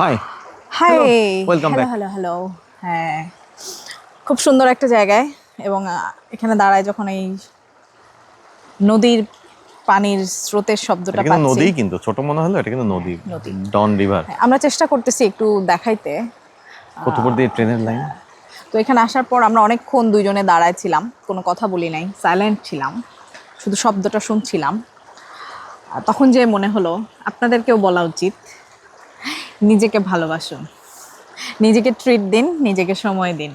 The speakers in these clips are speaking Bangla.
Hi hi hello back. Hello hello হ্যাঁ। খুব সুন্দর একটা জায়গায় এবং এখানে দাঁড়ায় যখন এই নদীর পানির স্রোতের শব্দটা পাচ্ছি। নদী কিন্তু ছোট মনে হলো এটা কিন্তু নদী। ডন রিভার হ্যাঁ, আমরা চেষ্টা করতেছি একটু দেখাইতে। কতপুর দিয়ে ট্রেনের লাইন? তো এখানে আসার পর আমরা অনেকক্ষণ দুইজনে দাঁড়ায় ছিলাম কোনো কথা বলি নাই সাইলেন্ট ছিলাম শুধু শব্দটা শুনছিলাম। তখন যে মনে হলো আপনাদেরকেও বলা উচিত। নিজেকে ভালোবাসুন নিজেকে ট্রিট দিন নিজেকে সময় দিন।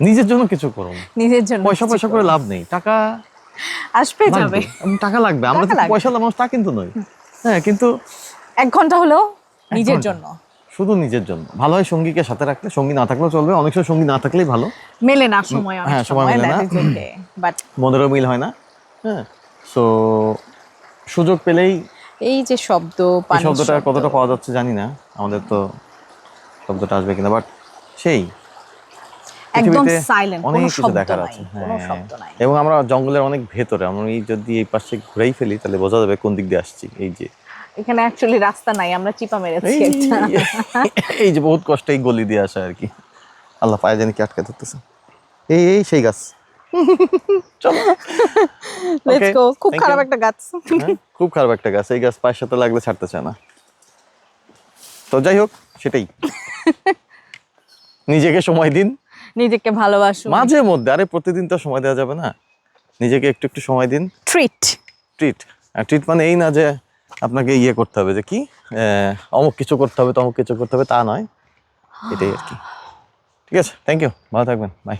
নিজের জন্য কিছু করুন। নিজের জন্য পয়সা পয়সা করে লাভ নেই। টাকা আসবে যাবে। টাকা লাগবে। আমরা তো পয়সা মানুষ তা কিন্তু নই হ্যাঁ কিন্তু এক ঘণ্টা হলেও এক নিজের জন্য। শুধু নিজের জন্য। ভালো হয় সঙ্গীকে সাথে রাখলে সঙ্গী না থাকলেও চলবে। অনেক সময় সঙ্গী না থাকলেই ভালো। মেলে না সময় হ্যাঁ, সময় সময় মেলে না। বাট মনেরও মিল হয় না। হ্যাঁ সো সুযোগ পেলেই এই যে শব্দ পানির শব্দটা কতটা পাওয়া যাচ্ছে জানি না। আমাদের তো শব্দটা আসবে কিনা বাট সেই। একদম সাইলেন্ট অনেক কোনো কিছু শব্দ দেখার নাই আছে কোনো হ্যাঁ। শব্দ নাই। এবং আমরা জঙ্গলের অনেক ভেতরে আমরা এই যদি এই পাশে ঘুরেই ফেলি তাহলে বোঝা যাবে কোন দিক দিয়ে আসছি এই যে। এখানে অ্যাকচুয়ালি রাস্তা নাই আমরা চিপা মেরেছি এই যে বহুত কষ্ট এই গলি দিয়ে আসা আর কি। আল্লাহ পায়ে জানি কি আটকে ধরতেছে। এই এই সেই গাছ। চলো। লেটস গো খুব খারাপ একটা গাছ। হ্যাঁ, খুব খারাপ একটা গাছ। এই গাছ পায়ের সাথে লাগলে ছাড়তে চায় না। তো যাই হোক সেটাই। নিজেকে সময় দিন। নিজেকে ভালোবাসুন মাঝে মধ্যে আরে প্রতিদিন তো সময় দেওয়া যাবে না। নিজেকে একটু একটু সময় দিন। ট্রিট ট্রিট আর ট্রিট মানে এই না যে আপনাকে ইয়ে করতে হবে যে কি? অমুক কিছু করতে হবে তমুক কিছু করতে হবে তা নয়। এটাই আর কি। ঠিক আছে? থ্যাংক ইউ ভালো থাকবেন। বাই